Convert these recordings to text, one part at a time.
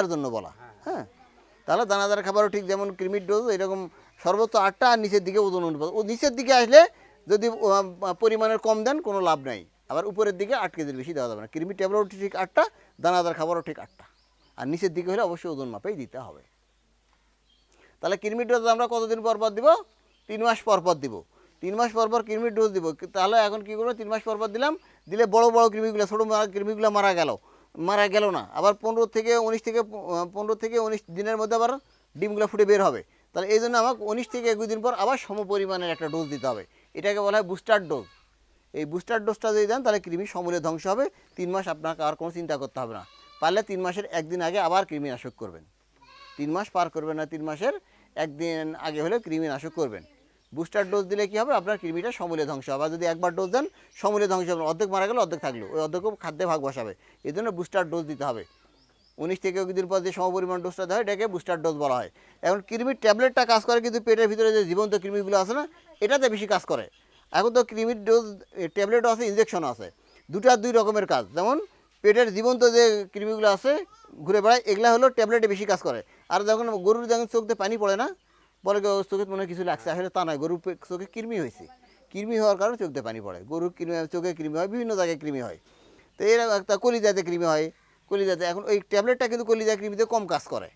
তার জন্য বলা। হ্যাঁ? তাহলে দানাদার খাবারও ঠিক যেমন কৃমির ডোজ এরকম সর্বোচ্চ আটটা আর নিচের দিকে ওজন অনুপাত। ও নিচের দিকে আসলে যদি পরিমাণের কম দেন, কোনো লাভ নাই। আবার উপরের দিকে আট কেজির বেশি দেওয়া যাবে না। কৃমি ট্যাবলেটও ঠিক আটটা, দানাদার খাবারও ঠিক আটটা। আর নিচের দিকে হলে অবশ্যই ওজন মাপেই দিতে হবে। তাহলে কৃমির ডোজ আমরা কতদিন পর পর দিব? তিন মাস পর পর দিব। তিন মাস পর পর কৃমির ডোজ দিব। তাহলে এখন কি করব? তিন মাস পর পর দিলাম। দিলে বড় বড় কৃমিগুলো ছোটো কৃমিগুলো মারা গেল। মারা গেল না। আবার পনেরো থেকে উনিশ থেকে পনেরো থেকে উনিশ দিনের মধ্যে আবার ডিমগুলো ফুটে বের হবে। তাহলে এই জন্য আমাকে উনিশ থেকে একুশ দিন পর আবার সম পরিমাণের একটা ডোজ দিতে হবে। এটাকে বলা হয় বুস্টার ডোজ এই বুস্টার ডোজটা যদি দেন, তাহলে কৃমি সমূলে ধ্বংস হবে। তিন মাস আপনাকে আর কোনো চিন্তা করতে হবে না। পারলে তিন মাসের একদিন আগে আবার কৃমিনাশক করবেন। তিন মাস পার করবেন না, তিন মাসের একদিন আগে হলে কৃমিনাশক করবেন। বুস্টার ডোজ দিলে কি হবে? আপনার কৃমিটা সমূলে ধ্বংস হবে। আর যদি একবার ডোজ দেন, সমূলে ধ্বংস হবে। অর্ধেক মারা গেলে অর্ধেক থাকল। ওই অর্ধেকও খাদ্যে ভাগ বসাবে। এই জন্য বুস্টার ডোজ দিতে হবে। উনিশ থেকে দিন পর যে সমপরিমাণ ডোজটা দেওয়া হয়, এটাকে বুস্টার ডোজ বলা হয়। এখন কৃমির ট্যাবলেটটা কাজ করে কিন্তু পেটের ভিতরে যে জীবন্ত কৃমিগুলো আছে না, এটাতে বেশি কাজ করে। এখন তো কৃমির ডোজ ট্যাবলেটও আছে, ইনজেকশনও আছে। দুটা দুই রকমের কাজ। যেমন পেটের জীবন্ত যে কৃমিগুলো আছে, ঘুরে বেড়ায়, এগুলা হলো ট্যাবলেটে বেশি কাজ করে। আর যখন গরুর যখন চোখ দিয়ে পানি পড়ে না বলে ওর চোখে মনে কিছু লাগছে। আসলে তা নয় গরুর চোখে কৃমি হয়েছে। কৃমি হওয়ার কারণে চোখ দিয়ে পানি পড়ে। গরুর কৃমি চোখে কৃমি হয় বিভিন্ন জায়গায় কৃমি হয়। তো এর একটা কলিজাতে কৃমি হয়। কলিজাতে এখন ওই ট্যাবলেটটা কিন্তু কলিজা কৃমিতে কম কাজ করে।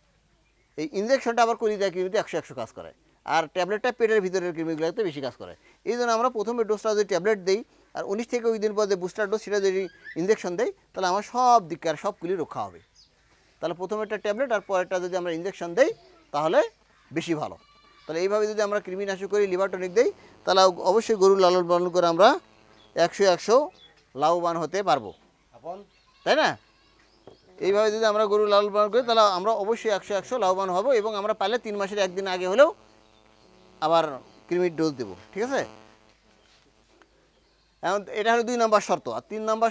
এই ইনজেকশনটা আবার কলিজা কৃমিতে একশো একশো কাজ করে। আর ট্যাবলেটটা পেটের ভিতরের কৃমিগুলোতে বেশি কাজ করে। এই জন্য আমরা প্রথমে ডোজটা যদি ট্যাবলেট দিই আর উনিশ থেকে ওই দিন পর যে বুস্টার ডোজ সেটা যদি ইনজেকশন দেয় তাহলে আমার সব দিককার সবগুলি রক্ষা হবে। তাহলে প্রথমে একটা ট্যাবলেট আর পরেরটা যদি আমরা ইনজেকশন দেই তাহলে বেশি ভালো। তাহলে এইভাবে যদি আমরা কৃমিনাশক করি লিভার টনিক দিই তাহলে অবশ্যই গরু লালন পালন করে আমরা একশো একশো লাভবান হতে পারব। তাই না? এইভাবে যদি আমরা গরু লালন পালন করি তাহলে আমরা অবশ্যই একশো একশো লাভবান হব এবং আমরা পারলে তিন মাসের একদিন আগে হলেও আবার কৃমির ডোজ দেবো। ঠিক আছে? এখন এটা হলো দুই নম্বর শর্ত। আর তিন নম্বর